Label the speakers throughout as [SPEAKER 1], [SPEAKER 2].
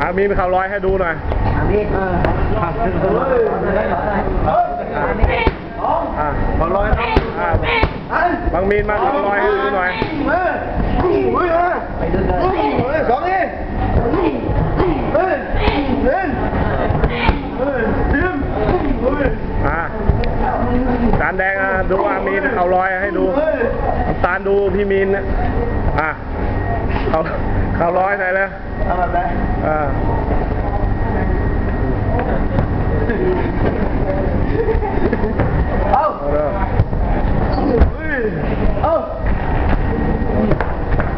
[SPEAKER 1] อามีนข่าวร้อยให้ดูหน่อยอ่าข่าวร้อยอ่าบางมีนมาข่าวร้อยให้ดูหน่อย
[SPEAKER 2] สองนี่
[SPEAKER 1] อ่าจานแดงอะดูอามีนข่าวร้อยให้ดูน้ำตาลดูพี่มีนนะอ่าข่าวข่าวร้อยใส่เลย
[SPEAKER 2] ทำแบบไหน
[SPEAKER 1] อ่า
[SPEAKER 2] เอา
[SPEAKER 1] เอาเด้อ
[SPEAKER 2] เฮ้ยเอา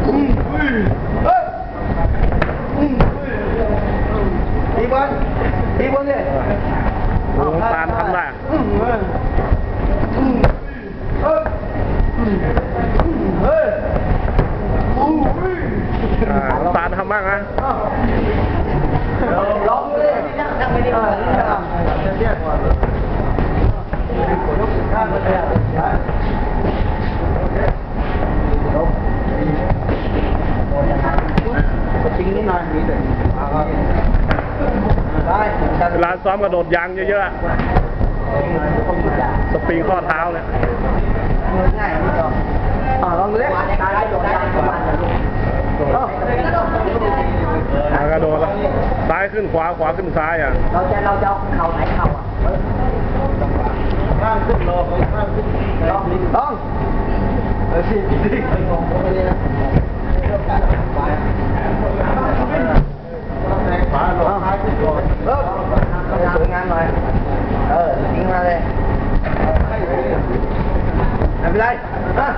[SPEAKER 2] เฮ้ยเฮ้ยตีบอลตีบอลเลย
[SPEAKER 1] ดูน้ำตาลทำได้
[SPEAKER 2] อืมเฮ้ยอืมเฮ้ยอืมเฮ้ยอู้ย
[SPEAKER 1] อ่าน้ำตาลทำ บ้างนะ
[SPEAKER 2] ร้องเลยนั่งไม่ด้จะเรียกก่อนยกข้างมาเลยจริงนิดหน่อยนิดหน่อย
[SPEAKER 1] เวลาซ้อมกระโดดยางเยอะๆ สปริงข้อเท้าเนี่ย
[SPEAKER 2] ง่ายอ่าลองดูดิได้ โดน
[SPEAKER 1] แล้วซ้ายขึ้นขวาขวาขึ้นซ้ายอะ
[SPEAKER 2] เราจะเราจะเอาเข่าไหนเข่าอะข้างขึ้นลงข้างขึ้นลองลองเออสิสิงงไปเลยนะขวาลงซ้ายขึ้นลงเริ่มสวยงามหน่อย เออยิงมาเลยไม่เป็นไรอะ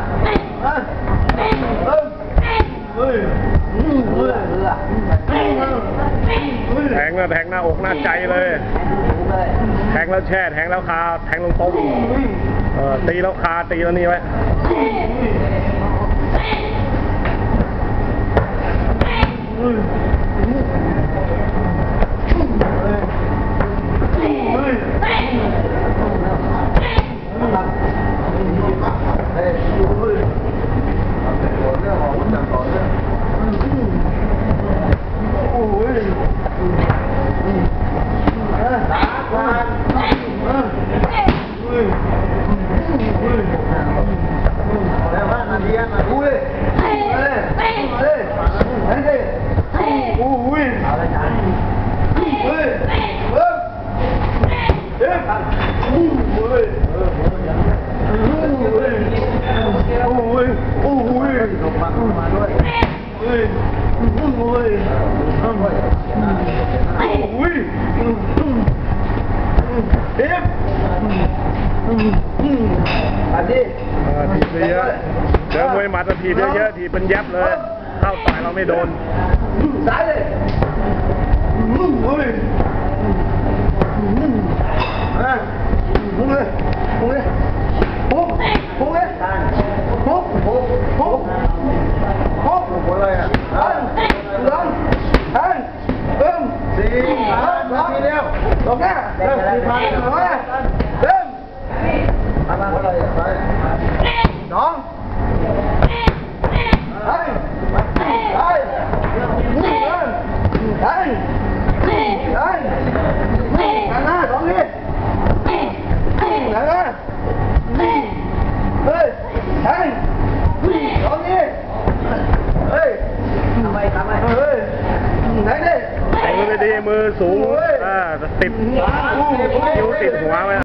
[SPEAKER 1] งแล้วแทงหน้าอกหน้าใจเลย แทงแล้วแช่ แทงแล้วคา แทงลงโต๊ะเออตีแล้วคาตีแล้วนี่ไว้ ถีบเยอะๆเดินมวยหมัดอะถีบเยอะๆถีบเป็นยับเลยเข้าต่อยเราไม่โดน
[SPEAKER 2] ซ้ายเลยมึงเลยอะมึงเลยมึงเลยปุ๊บปุ๊บเลยปุ๊บปุ๊บปุ๊บปุ๊บปุ๊บอะไรอะอันสองอันเริ่มสี่ห้านาทีเดียวตรงหน้าเริ่มสี่พันหนึ่งร้อยเริ่มอะไรอะไร น้องไปไปไปมึงเลยไปไปกันนะสองทีกันนะเฮ้ยไปสองทีเฮ้ยทำไมทำไมเฮ้ยไหนดิ
[SPEAKER 1] มือไม่ดีมือสูงอ่าติดคิ้วติดหัวไว้